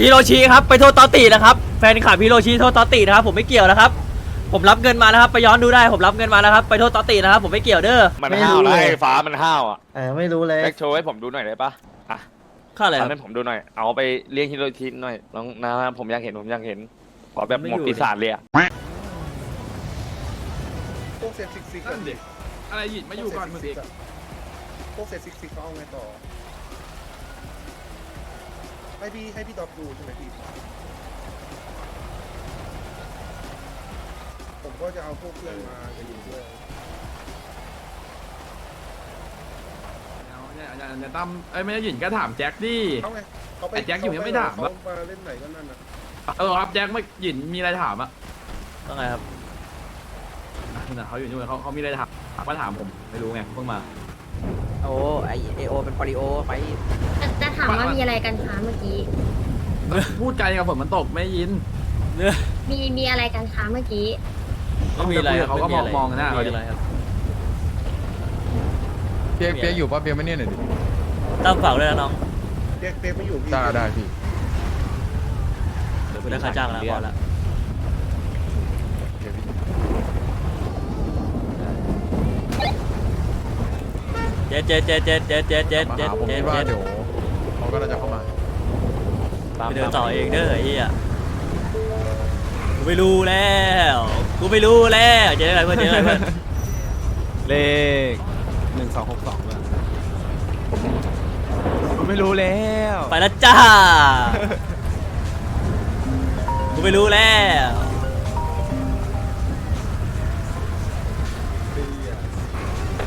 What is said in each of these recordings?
ฮิโรชิครับไปโทษตอตตินะครับแฟนคลับฮิโรชิโทษตอตตินะครับผมไม่เกี่ยวนะครับ ผมรับเงินมานะครับ ไปย้อนดูได้ผมรับเงินมานะครับไปโทษตอตตินะครับผมไม่เกี่ยวเด้อมันไม่ห้าวรู้แล้วเลยไอ้ฟ้ามันห้าวอะเออไม่รู้เลยแบ็คโชว์ให้ผมดูหน่อยได้ปะอะค่าอะไรคทำรับให้ผมดูหน่อยเอาไปเลี้ยงฮิโรชิหน่อยลองนะผมอยากเห็นผมอยากเห็นขอแบบไม่หมอยู่ดปีศาจเลยอะพวกเซฟซิกซิกนั่นดิอะไรหยิบมาอยู่ก่อนมึงอีกพวกเซฟซิกซิกเขาเอาไงต่อ ให้พี่ให้พี่ตอบดูใช่ไหมพี่ผมก็จะเอาพวกเพื่อนมาจะอยู่ด้วยเอาเนี่ยอย่าอย่าตั้มเอ้ยไม่ใช่หยินก็ถามแจ็คดิ เขาไงเขาไปไอ้แจ็คอยู่ยังไม่ถามเขาวะมาเล่นไหนก็นั่นน่ะเออครับแจ็คไม่หยินมีอะไรถามอะว่าไงครับ อะนั่นนะเขาอยู่นู่นเขาเขามีอะไรถามมาถามผมไม่รู้ไงเพิ่งมา โอ้ไอเอโอเป็นปริโอไปแต่จะถามว่ามีอะไรกันคะเมื่อกี้ พูดไกลกับฝนมันตกไม่ยิน เนื้อมีมีอะไรกันคะเมื่อกี้ ไม่มีอะไรครับเขาก็ไมองมองหน้าไม่เขามีดิอะไรครับเปียกเปียกอยู่ป่ะเปียกไม่เนี่ยหน่อยดิตั้มฝากด้วยนะน้องเปียกเปียกไม่อยู่พี่ได้ได้พี่ เดี๋ยวคุณได้ค่าจ้างแล้วพอละ เดี๋ยวพี่ เจ็ดเจ็ดเจ็ดเจ็ดเจ็ดเจ็ดเจ็ดมาเจ็ดหาผมเจ็ดคิดว่าเจ็ดเดี๋ยวเขาก็น่าจะเข้ามาไปเดินต่อเองเด้อไอ้เหี้ยกูไม่รู้แล้วกูไม่รู้แล้วเจ๊อะไรเพื่อนเจ๊อะไรเพื่อนเลขหนึ่งสองหกสองเลยผมไม่รู้แล้วไปแล้วจ้ากูไม่รู้แล้ว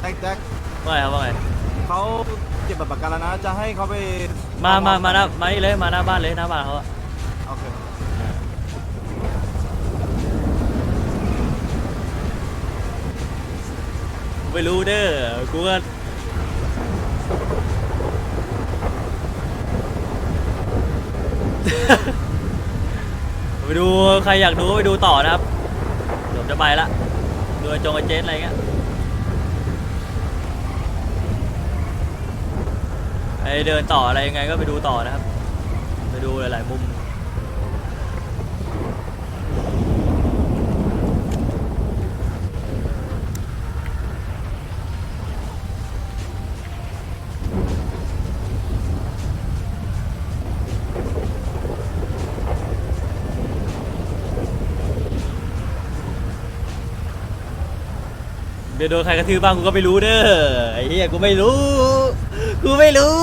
แจ็คแจ็ค ว่าไงครับว่าไงเขาเก็บบัตรประกันแล้วนะ จะให้เขาไปมามามาหน้ามานี่เลยมาหน้าบ้านเลยหน้าบ้านเขาอะโอเคกูไม่รู้เด้อกูก็ไปดูใครอยากดูก็ไปดูต่อนะครับเดี๋ยวผมจะไปละดูไอ้จงไอเจนอะไรเงี้ยไอ เดินต่ออะไรยังไงก็ไปดูต่อนะครับ ไปดูหลาย ๆ มุมเดี๋ยวโดนใครกระทืบบ้างกูก็ไม่รู้เด้อไอ้เหี้ยกูไม่รู้ กูไม่รู้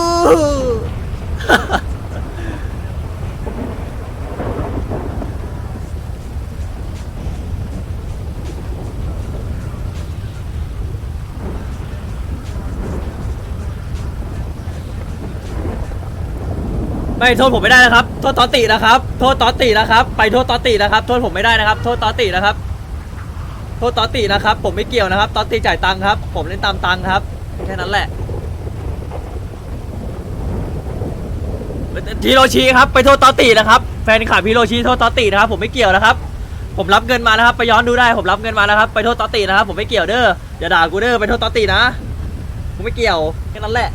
ไม่โทษผมไม่ได้นะครับ โทษตอตตินะครับ โทษตอตตินะครับ ไปโทษตอตตินะครับ โทษผมไม่ได้นะครับ โทษตอตตินะครับ โทษตอตตินะครับ ผมไม่เกี่ยวนะครับ ตอตติจ่ายตังค์ครับ ผมเล่นตามตังค์ครับ แค่นั้นแหละ ฮิโรชิครับไปโทษตอตตินะครับแฟนคลับฮิโรชิโทษตอตตินะครับผมไม่เกี่ยวนะครับ ผมรับเงินมานะครับ ไปย้อนดูได้ผมรับเงินมานะครับไปโทษตอตตินะครับผมไม่เกี่ยวเด้ออย่าด่ากูเด้อไปโทษตอตตินะผมไม่เกี่ยวแค่นั้นแหละ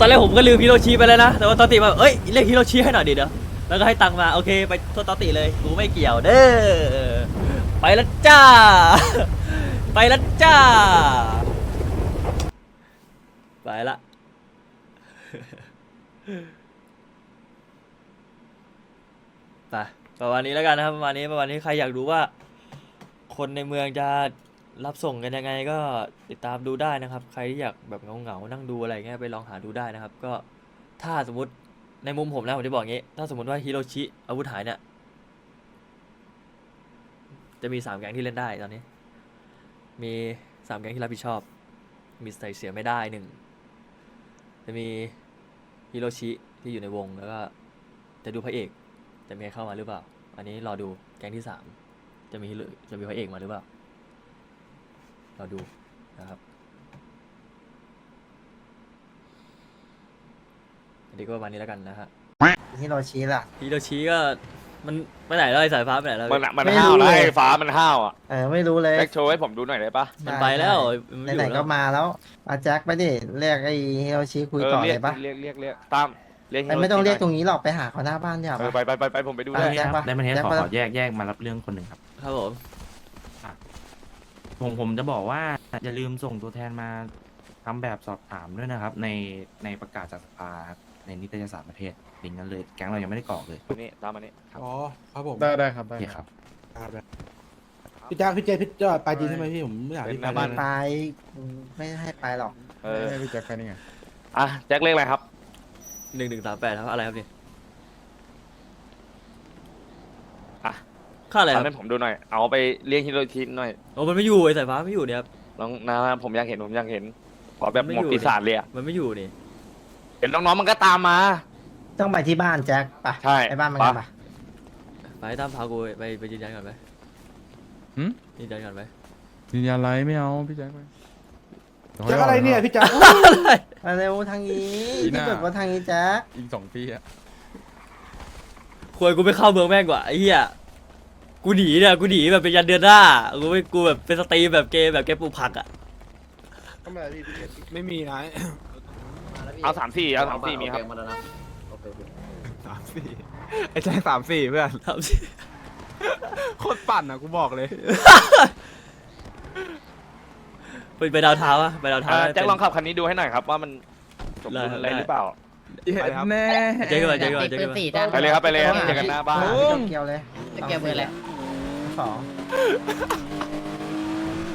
ตอนแรกผมก็ลืมฮิโรชิไปแล้วนะ แต่ว่าตอตติมาเอ้ยเรียกฮิโรชิให้หน่อยดิเดี๋ยแล้วก็ให้ตังค์มา โอเค ไปโทษตอติเลย กูไม่เกี่ยวเด้อ ไปแล้วจ้า ไปแล้วจ้า ไปละ ไปประมาณนี้แล้วกันนะครับประมาณนี้ประมาณนี้ใครอยากดูว่า คนในเมืองจะ รับส่งกันยังไงก็ติดตามดูได้นะครับ ใครที่อยากแบบเหงาๆนั่งดูอะไรเงี้ยไปลองหาดูได้นะครับ ก็ถ้าสมมติในมุมผมนะผมจะบอกงี้ ถ้าสมมติว่าฮิโรชิอาวุธหายเนี่ยจะมีสามแก๊งที่เล่นได้ตอนนี้ มีสามแก๊งที่รับผิดชอบ มีใส่เสียไม่ได้หนึ่งจะมีฮิโรชิที่อยู่ในวงแล้วก็จะดูพระเอก จะมีใครเข้ามาหรือเปล่า อันนี้รอดูแก๊งที่สามจะมีจะมีพระเอกมาหรือเปล่า รอดูนะครับดีก็ประมาณนี้แล้วกันนะฮะที่เราชี้ล่ะ ฮิโรชิก็มันไปไหนแล้วไอ้สายฟ้าไปไหนแล้วมันอะมันไม่ห้าวรู้นะเลย ไอ้ฟ้ามันห้าวอะเออไม่รู้เลยแจ็คโชว์ให้ผมดูหน่อยได้ปะมันไปแล้วมันไม่อไหนยู่ๆแล้ก็วมาแล้วอาแจ็คไปดิเรียกไอ้ฮิโรชิคุยเออต่อเรียเลกยปะเรียกเรียกเรียกตามเรียกไอ้ไม่ต้องเรียกตตรงนี้หรอกไปหาเขาหน้าบ้านเดี๋ยวเออไปไปไปไปผมไปดูไปได้แจ็คปะได้มาเทสแจ็คขอปะ ขอแยกแยกมารับเรื่องคนหนึ่งครับ ครับผม ผมผมจะบอกว่าอย่าลืมส่งตัวแทนมาทำแบบสอบถามด้วยนะครับ ในในประกาศจากสภาครับในนิตยสารประเทศลิงก์นั้นเลยแก๊งเรายังไม่ได้กรอกเลยนี่ตามมานี่อ๋อครับผมได้ได้ครับโอได้เคคครับรับพี่จ้าพี่เจพี่จอดไปจริงใช่ไหมพี่ผมไม่อยากพี่ไปมาเลยไปไม่ให้ไปหรอก เออให้พี่แจ็คไปนี่ไงอะแจ็คเรียกอะไรครับหนึ่งหนึ่งสามแปดครับอะไรครับนี่อะ ค่าอะไรคทำรับให้ผมดูหน่อย เอาไปเรียกฮิโรชิหน่อยโอ้มันไม่อยู่ไอ้สายฟ้าไม่อยู่เนี่ยครับ น้องนะผมอยากเห็นผมอยากเห็น ขอแบบไม่หมอดยู่ ปีศาจเลยอะมันไม่อยู่นี่เห็นน้องๆมันก็ตามมา ต้องไปที่บ้านแจ็คไปใช่ไปบ้านมันกันไปปะไปตามพากูไปไปยืนยันก่อนไปหืม ยืนยันก่อนไปยืนยันไรไม่เอาพี่แจ็คไปดี๋วแจ็คอะไรเนี่ยพี่จ้ามาเร็วทางนี้ปีหที่น้าเกิดว่าทางนี้แจ็คอีกสองปีอะ ควรกูไม่เข้าเมืองแม่งกว่าไอ้เหี้ย กูหนีเนี่ยกูหนีแบบเป็นยันเดือนหน้ากูไม่กูแบบเป็นสตรีมแบบเกมแบบเกมปลูกผักอะทำไมพี่พี่เกตไม่มีนะ เอาสามสี่เอาสามสี่มีครับสามสี่ไอ้แจ็คสามสี่เพื่อน ทำสิโคตรปั่นอะกูบอกเลย ไปไปดาวเท้าอะไปดาวเท้า อะให้แจ็คเป็นลองขับคันนี้ดูให้หน่อยครับว่ามันสมบูรณ์ได้อะไรหรือเปล่าไปครับแน่ เจ๊กันไปเจ๊กันไปเจ๊กันไปไปเลยครับไปเลยครับเจอกันหน้าบ้าน เกี่ยวเลย จะเกี่ยวเบอร์อะไร さ